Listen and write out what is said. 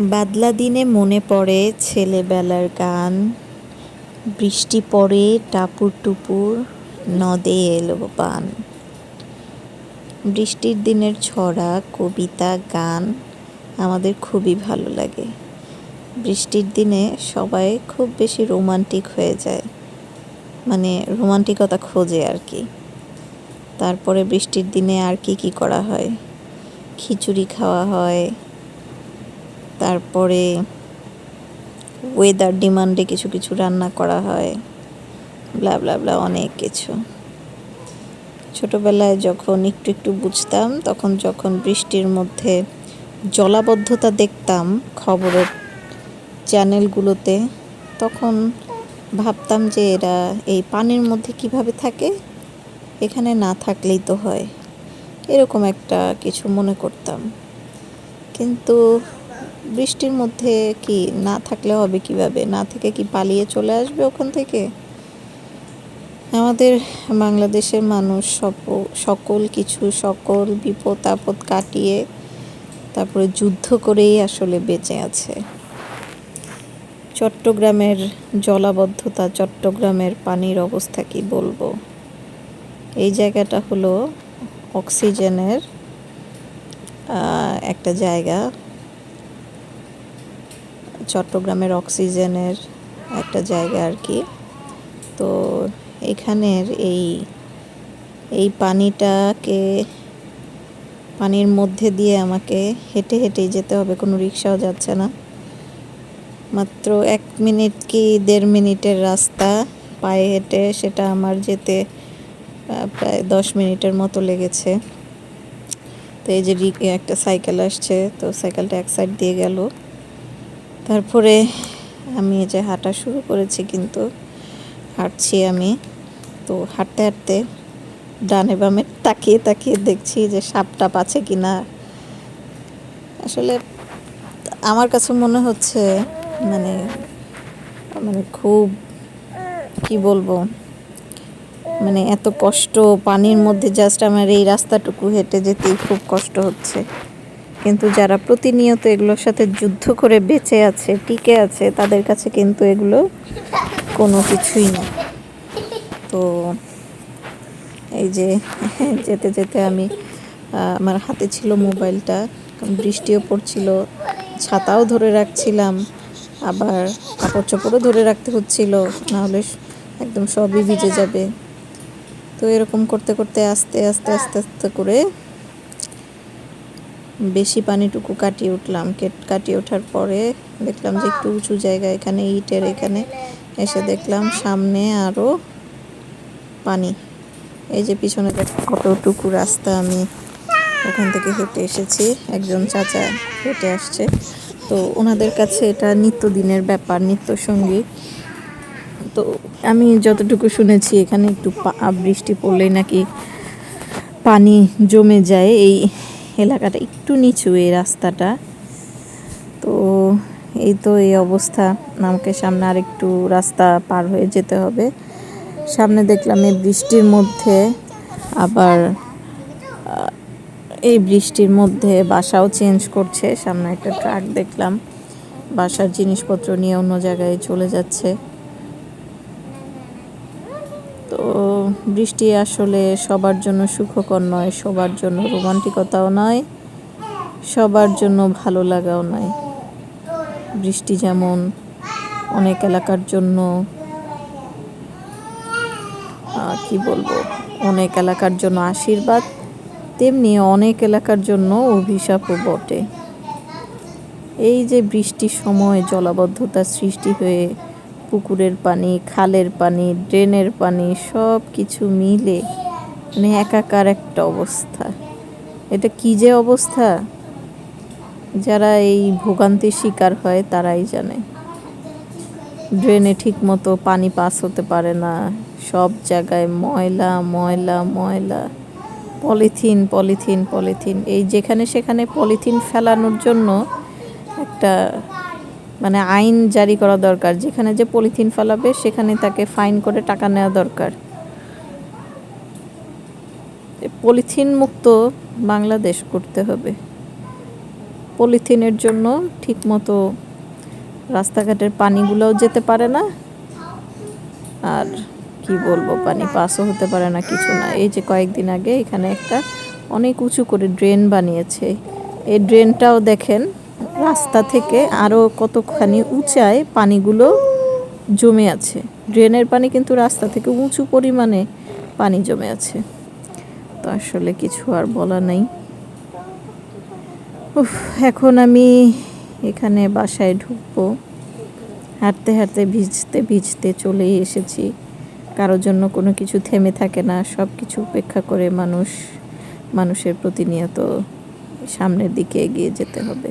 বাদলা দিনে মনে পড়ে ছেলেবেলার গান। বৃষ্টি পড়ে টাপুর টুপুর, নদে এলো পান বৃষ্টির দিনের ছড়া, কবিতা, গান আমাদের খুবই ভালো লাগে। বৃষ্টির দিনে সবাই খুব বেশি রোমান্টিক হয়ে যায়। মানে রোমান্টিকতা খোঁজে আর কি। তারপরে বৃষ্টির দিনে আর কি কি করা হয়? খিচুড়ি খাওয়া হয় তারপরে ওয়েদার ডিমান্ডে কিছু কিছু রান্না করা হয় ব্লা ব্লা ব্লা অনেক কিছু। ছোটবেলায় যখন একটু একটু বুঝতাম, তখন যখন বৃষ্টির মধ্যে জলাবদ্ধতা দেখতাম খবরের চ্যানেলগুলোতে তখন ভাবতাম যে এরা এই পানির মধ্যে কীভাবে থাকে? এখানে না থাকলেই তো হয়। এরকম একটা কিছু মনে করতাম। কিন্তু বৃষ্টির মধ্যে কি না থাকলে হবে কীভাবে? না থেকে কি পালিয়ে চলে আসবে ওখান থেকে? আমাদের বাংলাদেশের মানুষ সকল কিছু, সকল বিপদ আপদ কাটিয়ে তারপরে যুদ্ধ করেই আসলে বেঁচে আছে। চট্টগ্রামের জলাবদ্ধতা, চট্টগ্রামের পানির অবস্থা কি বলব? এই জায়গাটা হলো অক্সিজেনের একটা জায়গা। চট্টগ্রামের অক্সিজেনের একটা জায়গা আর কি। তো এখানের এই এই পানিটাকে, পানির মধ্যে দিয়ে আমাকে হেঁটে হেঁটেই যেতে হবে, কোনো রিক্সাও যাচ্ছে না। মাত্র এক মিনিট কি দেড় মিনিটের রাস্তা পায়ে হেঁটে সেটা আমার যেতে প্রায় দশ মিনিটের মতো লেগেছে। তো এই যে একটা সাইকেল আসছে, তো সাইকেলটা এক সাইড দিয়ে গেল। তারপরে আমি যে হাঁটা শুরু করেছি কিন্তু হাঁটছি আমি। তো হাঁটতে হাঁটতে ডানে বামে তাকিয়ে তাকিয়ে দেখছি যে সাপ টাপ আছে কি না আসলে আমার কাছে মনে হচ্ছে মানে মানে খুব কি বলব মানে এত কষ্ট পানির মধ্যে জাস্ট আমার এই রাস্তাটুকু হেঁটে যেতেই খুব কষ্ট হচ্ছে। কিন্তু যারা প্রতিনিয়ত এগুলোর সাথে যুদ্ধ করে বেঁচে আছে, টিকে আছে, তাদের কাছে কিন্তু এগুলো কোনো কিছুই না। তো এই যে, যেতে যেতে আমি আমার হাতে ছিল মোবাইলটা, বৃষ্টিও পড়ছিল, ছাতাও ধরে রাখছিলাম, আবার কাপড় চোপড়ও ধরে রাখতে হচ্ছিল, নাহলে একদম সবই ভিজে যাবে। তো এরকম করতে করতে আস্তে আস্তে আস্তে আস্তে করে বেশি পানিটুকু কাটিয়ে উঠলাম। কেট- কাটিয়ে ওঠার পরে দেখলাম যে একটু উঁচু জায়গা, এখানে ইটের এখানে। এসে দেখলাম সামনে আরও পানি। এই যে পিছনে কতটুকু রাস্তা আমি ওখান থেকে হেঁটে এসেছি। একজন চাচা হেঁটে আসছে। তো ওনাদের কাছে এটা নিত্যদিনের ব্যাপার নিত্য সঙ্গী তো আমি যতটুকু শুনেছি, এখানে একটু বৃষ্টি পড়লেই নাকি পানি জমে যায়। এই এলাকাটা একটু নিচু এই রাস্তাটা। তো এই তো এই অবস্থা। আমাকে সামনে আরেকটু রাস্তা পার হয়ে যেতে হবে। সামনে দেখলাম এই বৃষ্টির মধ্যে আবার এই বৃষ্টির মধ্যে বাসাও চেঞ্জ করছে। সামনে একটা ট্রাক দেখলাম। বাসার জিনিসপত্র নিয়ে অন্য জায়গায় চলে যাচ্ছে তো বৃষ্টি আসলে সবার জন্য সুখকর নয়, সবার জন্য রোমান্টিকতাও নয়, সবার জন্য ভালো লাগাও নয়। বৃষ্টি যেমন অনেক এলাকার জন্য কি বলব, অনেক এলাকার জন্য আশীর্বাদ, তেমনি অনেক এলাকার জন্য অভিশাপও বটে। এই যে বৃষ্টির সময় জলাবদ্ধতার সৃষ্টি হয়ে পুকুরের পানি, খালের পানি, ড্রেনের পানি সব কিছু মিলে মানে একাকার একটা অবস্থা। এটা কি যে অবস্থা? যারা এই ভোগান্তির শিকার হয় তারাই জানে। ড্রেনে ঠিক মতো পানি পাস হতে পারে না। সব জায়গায় ময়লা ময়লা ময়লা। Polythene polythene polythene. এই যেখানে সেখানে পলিথিন ফেলানোর জন্য একটা মানে আইন জারি করা দরকার। যেখানে যে পলিথিন ফেলাবে, সেখানে তাকে ফাইন করে টাকা নেওয়া দরকার। পলিথিন মুক্ত বাংলাদেশ করতে হবে। পলিথিনের জন্য ঠিকমতো রাস্তাঘাটের পানিগুলোও যেতে পারে না। আর কি বলব, পানি পাসও হতে পারে না, কিছু না। এই যে কয়েকদিন আগে এখানে একটা অনেক উঁচু করে ড্রেন বানিয়েছে। এই ড্রেনটাও দেখেন রাস্তা থেকে আরও কতখানি উঁচায় পানিগুলো জমে আছে। ড্রেনের পানি কিন্তু রাস্তা থেকে উঁচু পরিমাণে পানি জমে আছে। তো আসলে কিছু আর বলা নেই। উফ, এখন আমি এখানে বাসায় ঢুকবো। হাঁটতে হাঁটতে ভিজতে ভিজতে চলেই এসেছি। কারোর জন্য কোনো কিছু থেমে থাকে না। সব কিছু উপেক্ষা করে মানুষ মানুষের প্রতিনিয়ত সামনের দিকে এগিয়ে যেতে হবে।